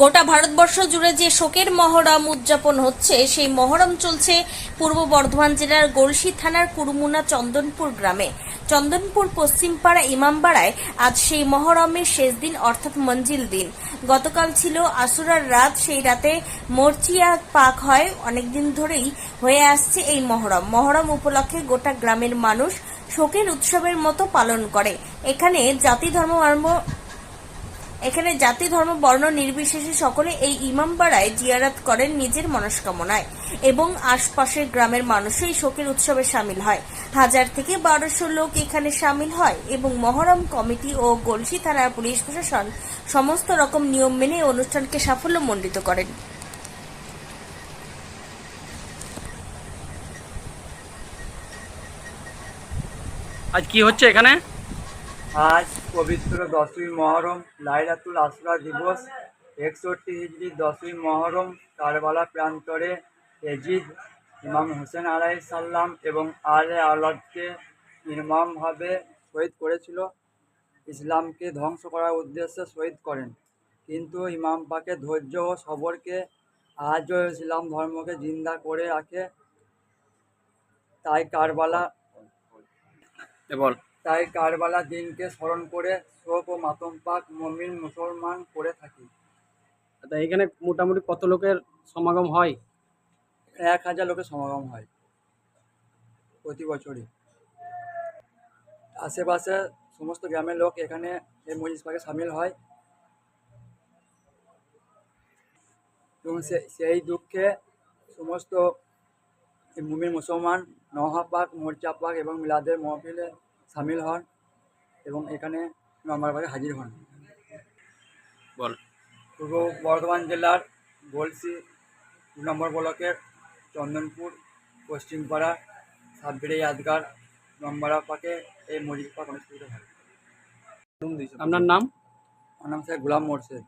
গোটা ভারতবর্ষ জুড়ে যে শোকের মহরম উদযাপন হচ্ছে, সেই মহরম চলছে পূর্ব বর্ধমান জেলার গলসি থানার কুরুমুনা চন্দনপুর গ্রামে। চন্দনপুর পশ্চিমপাড়া ইমামবাড়ায় আজ সেই মহরমের শেষ দিন অর্থাৎ মঞ্জিল দিন। গতকাল ছিল আসুরার রাত, সেই রাতে মরচিয়া পাক হয়, অনেকদিন ধরেই হয়ে আসছে এই মহরম মহরম উপলক্ষে গোটা গ্রামের মানুষ শোকের উৎসবের মতো পালন করে। এখানে জাতি, ধর্ম এখানে জাতি, ধর্ম, বর্ণ নির্বিশেষে সকলে এই ইমামবাড়ায় জিয়ারাত করেন নিজের মনস্কামনায় এবং আশপাশের গ্রামের মানুষও এই শোকের উৎসবে সামিল হয়। হাজার থেকে বারোশো লোক এখানে সামিল হয় এবং মহরম কমিটি ও গলসি থানার পুলিশ প্রশাসন সমস্ত রকম নিয়ম মেনে অনুষ্ঠানকে সাফল্যমণ্ডিত করেন। আজ কি হচ্ছে এখানে? আজ পবিত্র দশই মহরম, লাইলাতুল আসরা দিবস। একষট্টি হিজড়ি দশই মহরম, কারবালা প্রান্তরে এজিদ ইমাম হোসেন আলাই সাল্লাম এবং আলে আলাদকে নির্মমভাবে শহীদ করেছিল। ইসলামকে ধ্বংস করার উদ্দেশ্যে শহীদ করেন। কিন্তু ইমাম পাকের ধৈর্য ও সবরকে আজও ইসলাম ধর্মকে জিন্দা করে রাখে। তাই কারবালা বল। তাই কারবালা দিনকে স্মরণ করে শোক ও মাতম পাক মমিন মুসলমান করে থাকি। তা এখানে মোটামুটি কত লোকের সমাগম হয়? এক হাজার লোকের সমাগম হয় প্রতি বছরই। আশেপাশে সমস্ত গ্রামের লোক এখানে এই মজিস পাকে সামিল হয়। এবং সে- সেই দুঃখে সমস্ত মুমিন মুসলমান নহা পাক মোর্চা পাক এবং মিলাদের মহফিলে সামিল হন এবং এখানে নম্বর পাকে হাজির হন। বল। পূর্ব বর্ধমান জেলার গলসি দু নম্বর ব্লকের চন্দনপুর পশ্চিমপাড়া সাতবিড়ি ইয়াদগার নম্বরা পাকে এই মজিদ পাক অনুষ্ঠিত হয়। আপনার নাম? আমার নাম স্যার গোলাম মোর্শেদ।